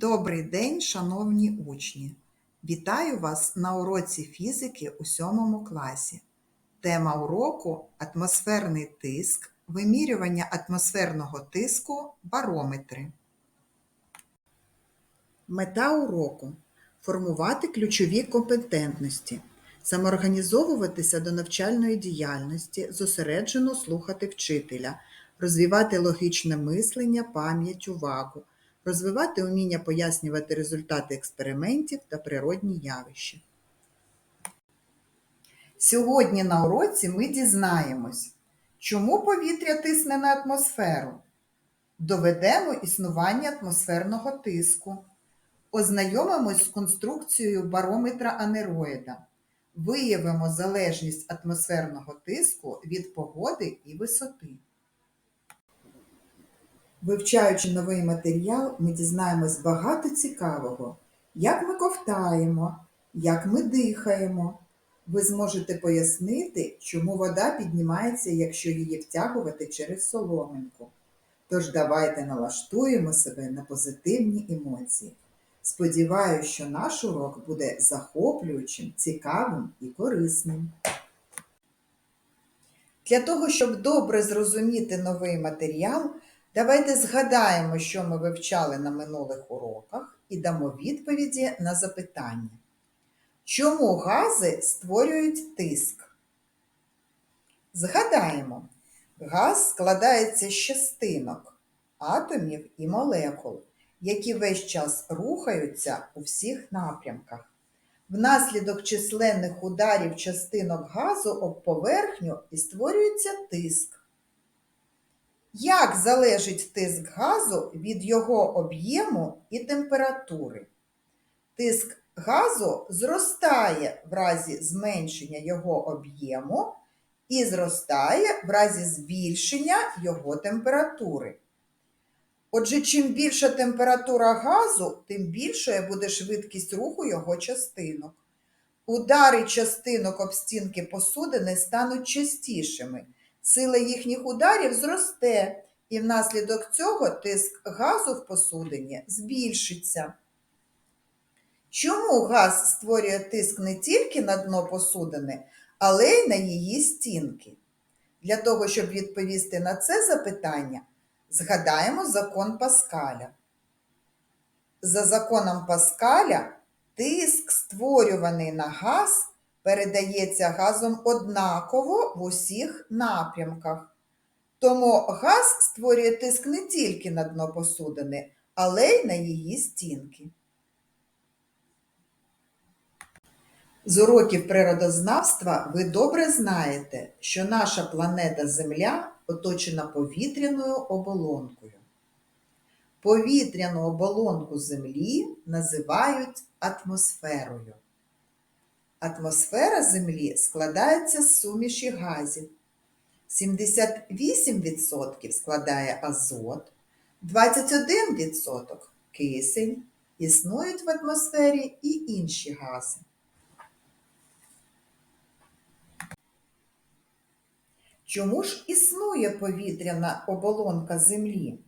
Добрий день, шановні учні! Вітаю вас на уроці фізики у 7 класі. Тема уроку атмосферний тиск, вимірювання атмосферного тиску, барометри. Мета уроку формувати ключові компетентності, самоорганізовуватися до навчальної діяльності, зосереджено слухати вчителя, розвивати логічне мислення, пам'ять, увагу, розвивати уміння пояснювати результати експериментів та природні явища. Сьогодні на уроці ми дізнаємось, чому повітря тисне на атмосферу, доведемо існування атмосферного тиску, ознайомимось з конструкцією барометра анероїда, виявимо залежність атмосферного тиску від погоди і висоти. Вивчаючи новий матеріал, ми дізнаємось багато цікавого, як ми ковтаємо, як ми дихаємо. Ви зможете пояснити, чому вода піднімається, якщо її втягувати через соломинку. Тож давайте налаштуємо себе на позитивні емоції. Сподіваюсь, що наш урок буде захоплюючим, цікавим і корисним. Для того, щоб добре зрозуміти новий матеріал, давайте згадаємо, що ми вивчали на минулих уроках, і дамо відповіді на запитання. Чому гази створюють тиск? Згадаємо, газ складається з частинок, атомів і молекул, які весь час рухаються у всіх напрямках. Внаслідок численних ударів частинок газу об поверхню і створюється тиск. Як залежить тиск газу від його об'єму і температури? Тиск газу зростає в разі зменшення його об'єму і зростає в разі збільшення його температури. Отже, чим більша температура газу, тим більшою буде швидкість руху його частинок. Удари частинок об стінки посудини стануть частішими. Сила їхніх ударів зросте, і внаслідок цього тиск газу в посудині збільшиться. Чому газ створює тиск не тільки на дно посудини, але й на її стінки? Для того, щоб відповісти на це запитання, згадаємо закон Паскаля. За законом Паскаля, тиск, створюваний на газ, передається газом однаково в усіх напрямках. Тому газ створює тиск не тільки на дно посудини, але й на її стінки. З уроків природознавства ви добре знаєте, що наша планета Земля оточена повітряною оболонкою. Повітряну оболонку Землі називають атмосферою. Атмосфера Землі складається з суміші газів. 78% складає азот, 21% кисень, існують в атмосфері і інші гази. Чому ж існує повітряна оболонка Землі?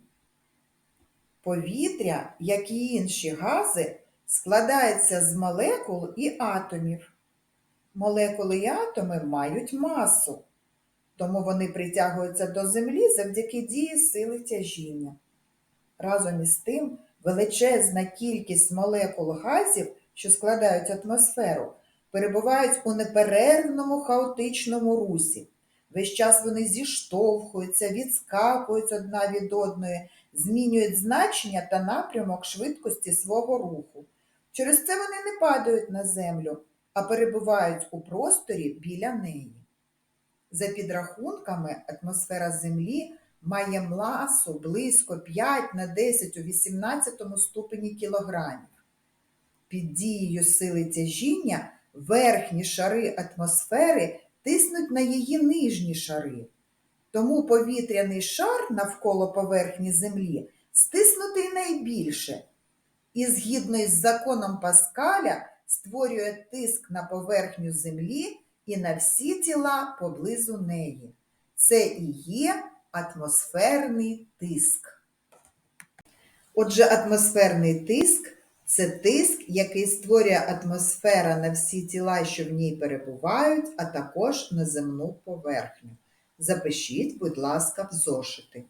Повітря, як і інші гази, складається з молекул і атомів. Молекули і атоми мають масу, тому вони притягуються до Землі завдяки дії сили тяжіння. Разом із тим, величезна кількість молекул газів, що складають атмосферу, перебувають у неперервному хаотичному русі. Весь час вони зіштовхуються, відскакують одна від одної, змінюють значення та напрямок швидкості свого руху. Через це вони не падають на землю, а перебувають у просторі біля неї. За підрахунками, атмосфера Землі має масу близько 5 на 10 у 18 ступені кілограмів. Під дією сили тяжіння верхні шари атмосфери тиснуть на її нижні шари. Тому повітряний шар навколо поверхні Землі стиснутий найбільше. І згідно із законом Паскаля створює тиск на поверхню Землі і на всі тіла поблизу неї. Це і є атмосферний тиск. Отже, атмосферний тиск це тиск, який створює атмосфера на всі тіла, що в ній перебувають, а також на земну поверхню. Запишіть, будь ласка, в зошити.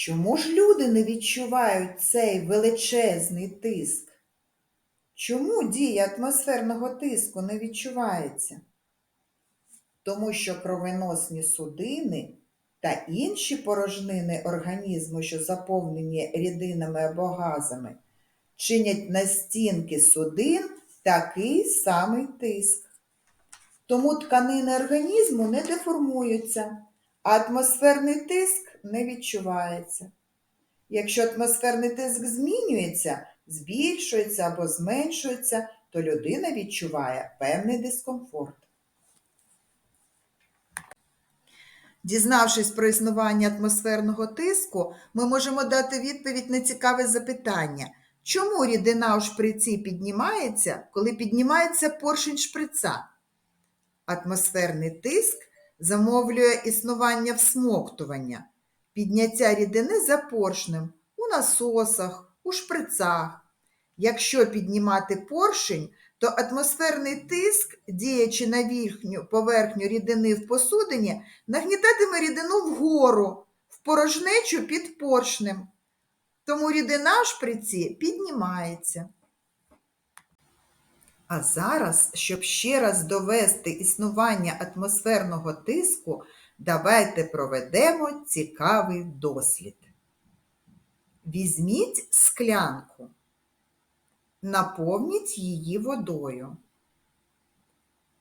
Чому ж люди не відчувають цей величезний тиск? Чому дія атмосферного тиску не відчувається? Тому що кровоносні судини та інші порожнини організму, що заповнені рідинами або газами, чинять на стінки судин такий самий тиск. Тому тканини організму не деформуються, а атмосферний тиск не відчувається. Якщо атмосферний тиск змінюється, збільшується або зменшується, то людина відчуває певний дискомфорт. Дізнавшись про існування атмосферного тиску, ми можемо дати відповідь на цікаве запитання. Чому рідина у шприці піднімається, коли піднімається поршень шприца? Атмосферний тиск замовлює існування всмоктування, підняття рідини за поршнем у насосах, у шприцах. Якщо піднімати поршень, то атмосферний тиск, діячи на верхню поверхню рідини в посудині, нагнітатиме рідину вгору, в порожнечу під поршнем. Тому рідина в шприці піднімається. А зараз, щоб ще раз довести існування атмосферного тиску, давайте проведемо цікавий дослід. Візьміть склянку, наповніть її водою.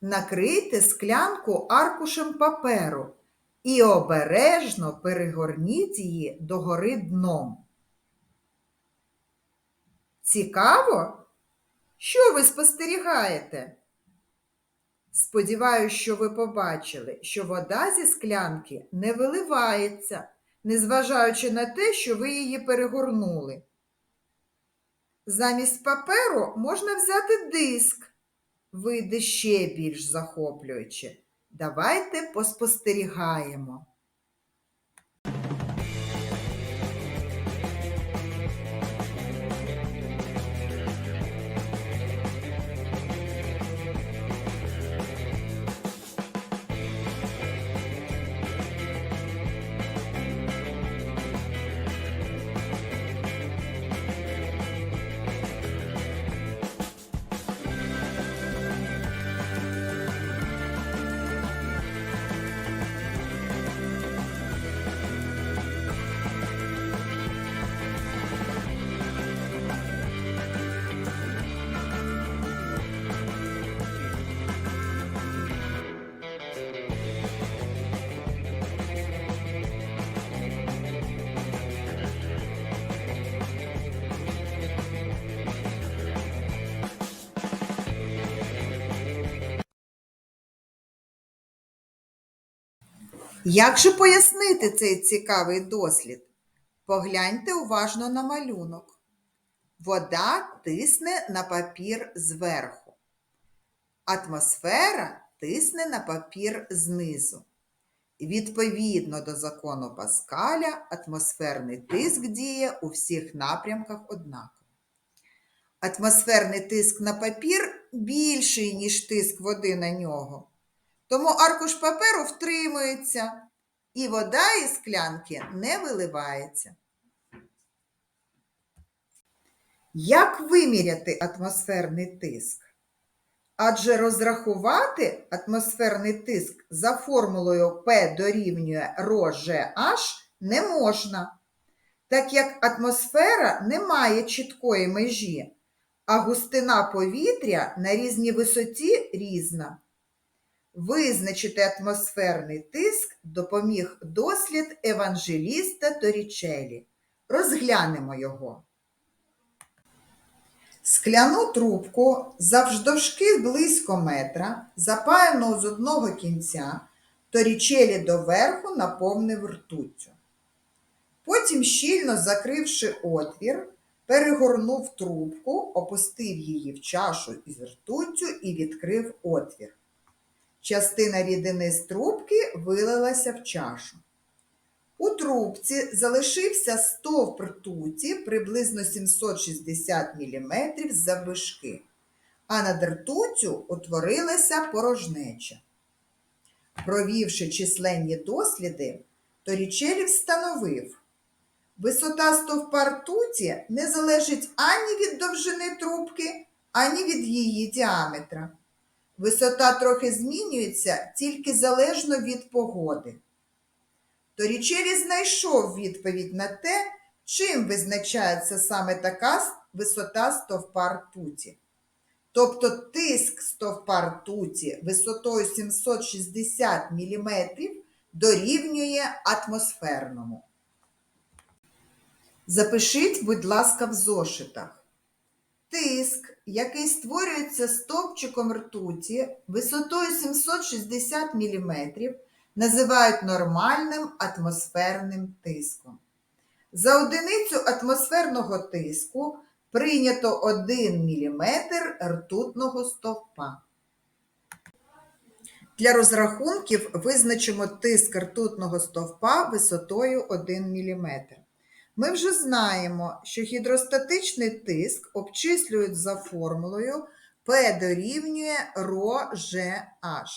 Накрийте склянку аркушем паперу і обережно перегорніть її догори дном. Цікаво? Що ви спостерігаєте? Сподіваюсь, що ви побачили, що вода зі склянки не виливається, незважаючи на те, що ви її перегорнули. Замість паперу можна взяти диск, вийде ще більш захоплююче. Давайте поспостерігаємо. Як же пояснити цей цікавий дослід? Погляньте уважно на малюнок. Вода тисне на папір зверху. Атмосфера тисне на папір знизу. Відповідно до закону Паскаля, атмосферний тиск діє у всіх напрямках однаково. Атмосферний тиск на папір більший, ніж тиск води на нього. Тому аркуш паперу втримується, і вода із склянки не виливається. Як виміряти атмосферний тиск? Адже розрахувати атмосферний тиск за формулою P дорівнює ρGH не можна, так як атмосфера не має чіткої межі, а густина повітря на різній висоті різна. Визначити атмосферний тиск допоміг дослід еванжеліста Торічелі. Розглянемо його. Скляну трубку завждовжки близько метра, запаяну з одного кінця, Торічелі доверху наповнив ртуттю. Потім, щільно закривши отвір, перегорнув трубку, опустив її в чашу із ртуттю і відкрив отвір. Частина рідини з трубки вилилася в чашу. У трубці залишився стовп ртуті приблизно 760 мм заввишки, а над ртуттю утворилася порожнеча. Провівши численні досліди, Торічелі встановив, висота стовпа ртуті не залежить ані від довжини трубки, ані від її діаметра. Висота трохи змінюється тільки залежно від погоди. Торічелі знайшов відповідь на те, чим визначається саме така висота стовпа ртуті. Тобто тиск стовпа ртуті висотою 760 мм дорівнює атмосферному. Запишіть, будь ласка, в зошитах. Тиск, який створюється стовпчиком ртуті висотою 760 мм, називають нормальним атмосферним тиском. За одиницю атмосферного тиску прийнято 1 мм ртутного стовпа. Для розрахунків визначимо тиск ртутного стовпа висотою 1 мм. Ми вже знаємо, що гідростатичний тиск обчислюють за формулою P дорівнює ρGH,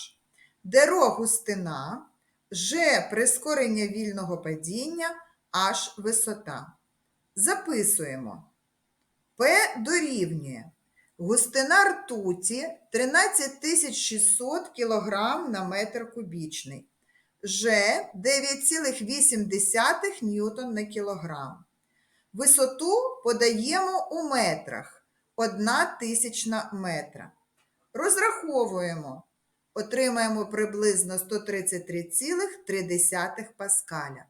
де ρ густина, G прискорення вільного падіння, H висота. Записуємо. P дорівнює густина ртуті 13600 кг на метр кубічний. Ж 9,8 ньютон на кілограм. Висоту подаємо у метрах 1 тисячна метра. Розраховуємо. Отримаємо приблизно 133,3 паскаля.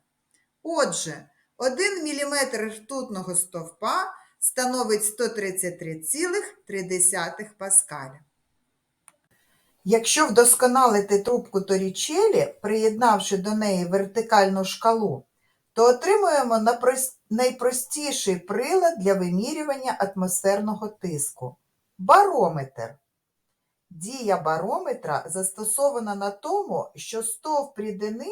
Отже, 1 мм ртутного стовпа становить 133,3 паскаля. Якщо вдосконалити трубку Торічелі, приєднавши до неї вертикальну шкалу, то отримуємо найпростіший прилад для вимірювання атмосферного тиску барометр. Дія барометра застосована на тому, що стовп рідини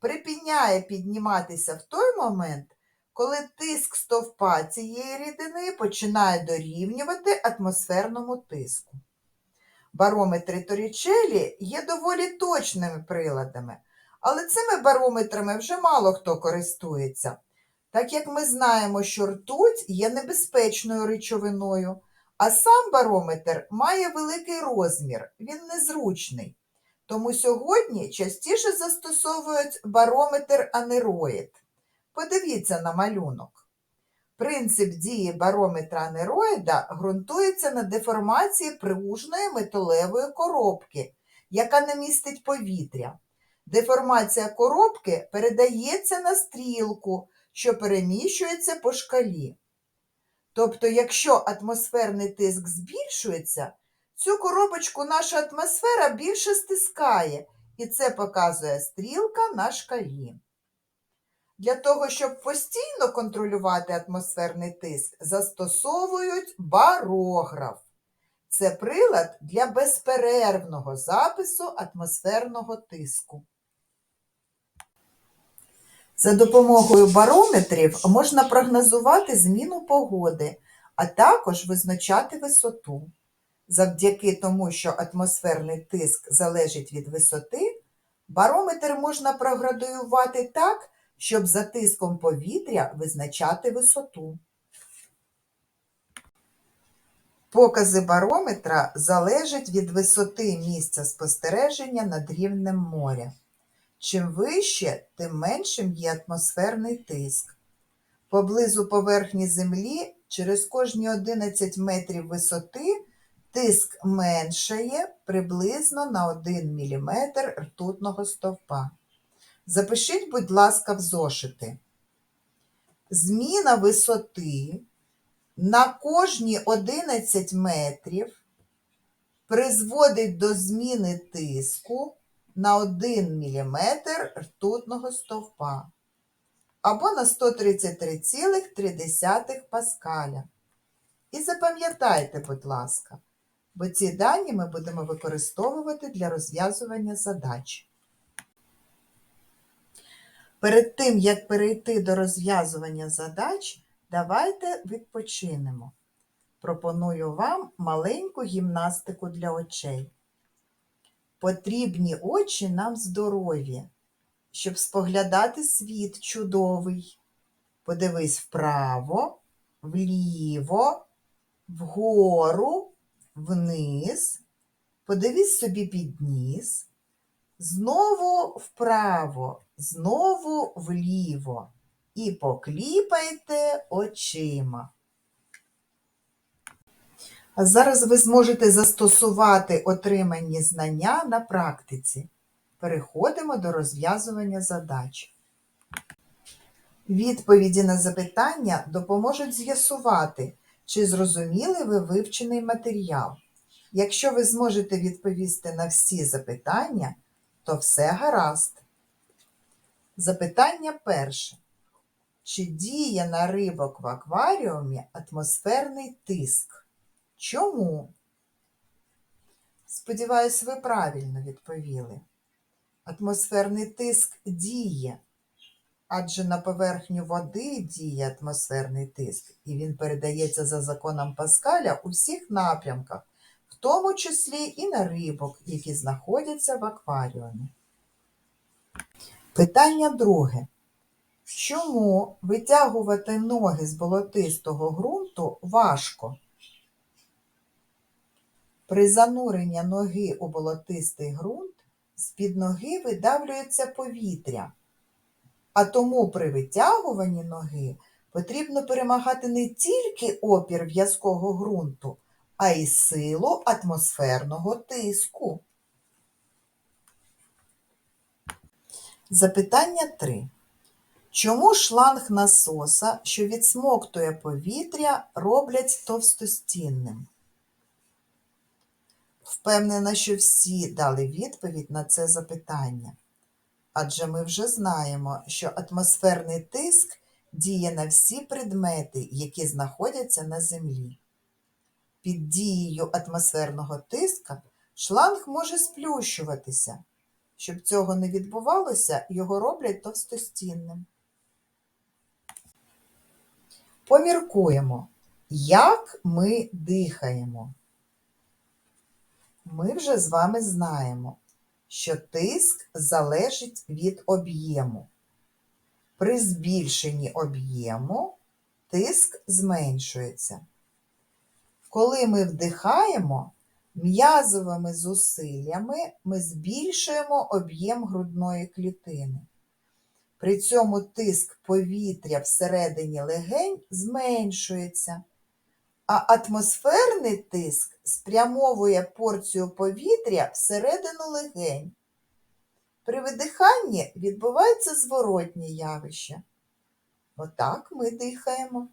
припиняє підніматися в той момент, коли тиск стовпа цієї рідини починає дорівнювати атмосферному тиску. Барометри Торічелі є доволі точними приладами, але цими барометрами вже мало хто користується, так як ми знаємо, що ртуть є небезпечною речовиною, а сам барометр має великий розмір, він незручний. Тому сьогодні частіше застосовують барометр анероїд. Подивіться на малюнок. Принцип дії барометра анероїда ґрунтується на деформації пружної металевої коробки, яка не містить повітря. Деформація коробки передається на стрілку, що переміщується по шкалі. Тобто, якщо атмосферний тиск збільшується, цю коробочку наша атмосфера більше стискає, і це показує стрілка на шкалі. Для того, щоб постійно контролювати атмосферний тиск, застосовують барограф. Це прилад для безперервного запису атмосферного тиску. За допомогою барометрів можна прогнозувати зміну погоди, а також визначати висоту. Завдяки тому, що атмосферний тиск залежить від висоти, барометр можна проградуювати так, щоб за тиском повітря визначати висоту. Покази барометра залежать від висоти місця спостереження над рівнем моря. Чим вище, тим меншим є атмосферний тиск. Поблизу поверхні Землі через кожні 11 метрів висоти тиск меншає приблизно на 1 мм ртутного стовпа. Запишіть, будь ласка, в зошити. Зміна висоти на кожні 11 метрів призводить до зміни тиску на 1 мм ртутного стовпа або на 133,3 паскаля. І запам'ятайте, будь ласка, бо ці дані ми будемо використовувати для розв'язування задач. Перед тим, як перейти до розв'язування задач, давайте відпочинемо. Пропоную вам маленьку гімнастику для очей. Потрібні очі нам здорові, щоб споглядати світ чудовий. Подивись вправо, вліво, вгору, вниз. Подивись собі під ніс. Знову вправо, знову вліво. І покліпайте очима. А зараз ви зможете застосувати отримані знання на практиці. Переходимо до розв'язування задач. Відповіді на запитання допоможуть з'ясувати, чи зрозуміли ви вивчений матеріал. Якщо ви зможете відповісти на всі запитання, то все гаразд. Запитання перше. Чи діє на рибок в акваріумі атмосферний тиск? Чому? Сподіваюсь, ви правильно відповіли. Атмосферний тиск діє, адже на поверхню води діє атмосферний тиск, і він передається за законом Паскаля у всіх напрямках, тому числі і на рибок, які знаходяться в акваріумі. Питання друге. Чому витягувати ноги з болотистого ґрунту важко? При зануренні ноги у болотистий ґрунт з-під ноги видавлюється повітря, а тому при витягуванні ноги потрібно перемагати не тільки опір в'язкого ґрунту, а й силу атмосферного тиску. Запитання 3. Чому шланг насоса, що відсмоктує повітря, роблять товстостінним? Впевнена, що всі дали відповідь на це запитання. Адже ми вже знаємо, що атмосферний тиск діє на всі предмети, які знаходяться на землі. Під дією атмосферного тиска шланг може сплющуватися. Щоб цього не відбувалося, його роблять товстостінним. Поміркуємо, як ми дихаємо. Ми вже з вами знаємо, що тиск залежить від об'єму. При збільшенні об'єму тиск зменшується. Коли ми вдихаємо, м'язовими зусиллями ми збільшуємо об'єм грудної клітини. При цьому тиск повітря всередині легень зменшується, а атмосферний тиск спрямовує порцію повітря всередину легень. При видиханні відбувається зворотнє явище. Отак ми дихаємо.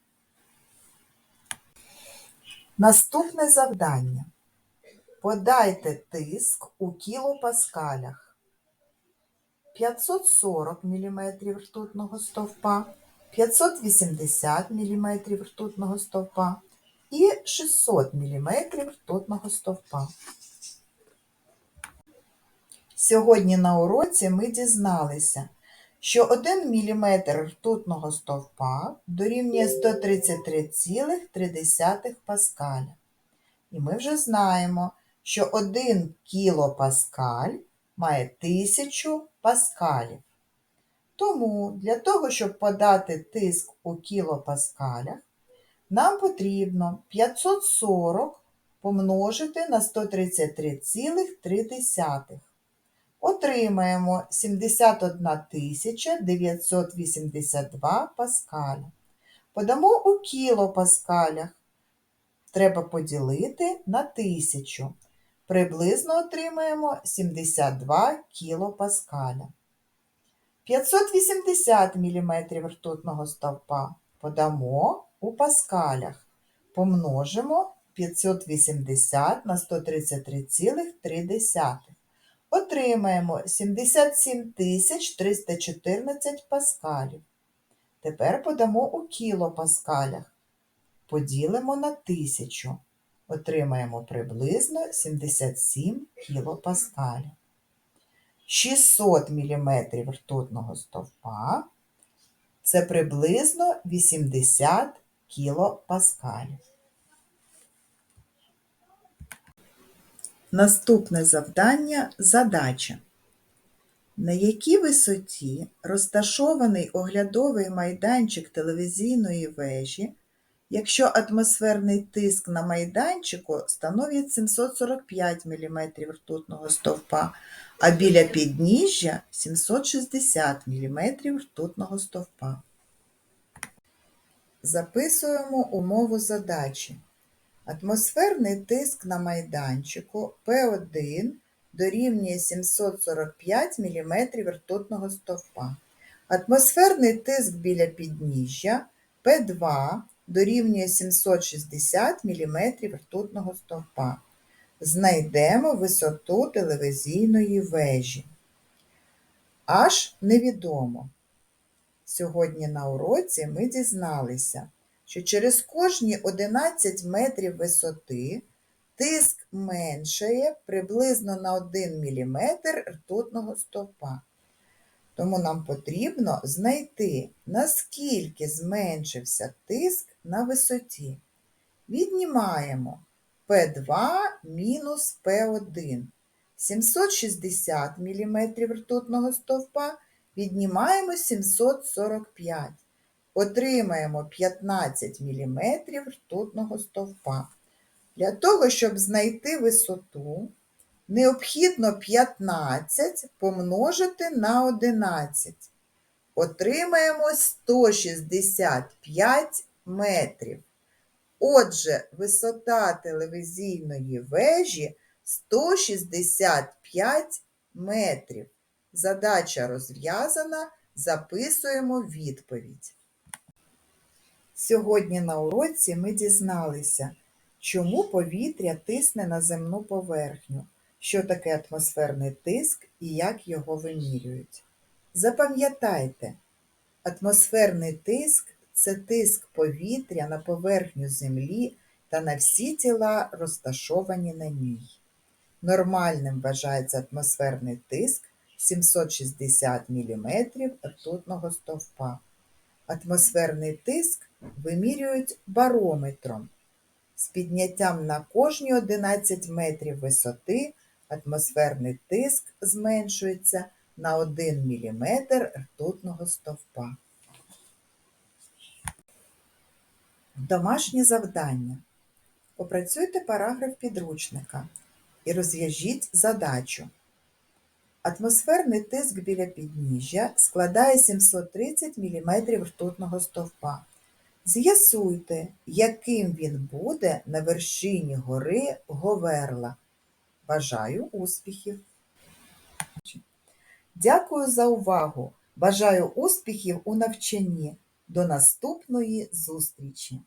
Наступне завдання. Подайте тиск у кілопаскалях. 540 мм ртутного стовпа, 580 мм ртутного стовпа і 600 мм ртутного стовпа. Сьогодні на уроці ми дізналися, що 1 мм ртутного стовпа дорівнює 133,3 паскаля. І ми вже знаємо, що 1 кілопаскаль має 1000 паскалів. Тому для того, щоб подати тиск у кілопаскалях, нам потрібно 540 помножити на 133,3. Отримаємо 71 982 паскаля. Подамо у кілопаскалях. Треба поділити на 1000. Приблизно отримаємо 72 кілопаскаля. 580 мм ртутного стовпа подамо у паскалях. Помножимо 580 на 133,3. Отримаємо 77 314 паскалів. Тепер подамо у кілопаскалях. Поділимо на 1000. Отримаємо приблизно 77 кілопаскалів. 600 мм ртутного стовпа це приблизно 80 кілопаскалів. Наступне завдання задача. На якій висоті розташований оглядовий майданчик телевізійної вежі, якщо атмосферний тиск на майданчику становить 745 мм ртутного стовпа, а біля підніжжя 760 мм ртутного стовпа. Записуємо умову задачі. Атмосферний тиск на майданчику P1 дорівнює 745 мм ртутного стовпа. Атмосферний тиск біля підніжжя P2 дорівнює 760 мм ртутного стовпа. Знайдемо висоту телевізійної вежі. Аж невідомо. Сьогодні на уроці ми дізналися, що через кожні 11 метрів висоти тиск меншає приблизно на 1 мм ртутного стовпа. Тому нам потрібно знайти, наскільки зменшився тиск на висоті. Віднімаємо P2 мінус P1. 760 мм ртутного стовпа віднімаємо 745. Отримаємо 15 мм ртутного стовпа. Для того, щоб знайти висоту, необхідно 15 помножити на 11. Отримаємо 165 метрів. Отже, висота телевізійної вежі 165 метрів. Задача розв'язана, записуємо відповідь. Сьогодні на уроці ми дізналися, чому повітря тисне на земну поверхню, що таке атмосферний тиск і як його вимірюють. Запам'ятайте, атмосферний тиск це тиск повітря на поверхню Землі та на всі тіла, розташовані на ній. Нормальним вважається атмосферний тиск 760 мм ртутного стовпа. Атмосферний тиск вимірюють барометром. З підняттям на кожні 11 метрів висоти атмосферний тиск зменшується на 1 мм ртутного стовпа. Домашнє завдання. Опрацюйте параграф підручника і розв'яжіть задачу. Атмосферний тиск біля підніжжя складає 730 мм ртутного стовпа. З'ясуйте, яким він буде на вершині гори Говерла. Бажаю успіхів! Дякую за увагу! Бажаю успіхів у навчанні! До наступної зустрічі!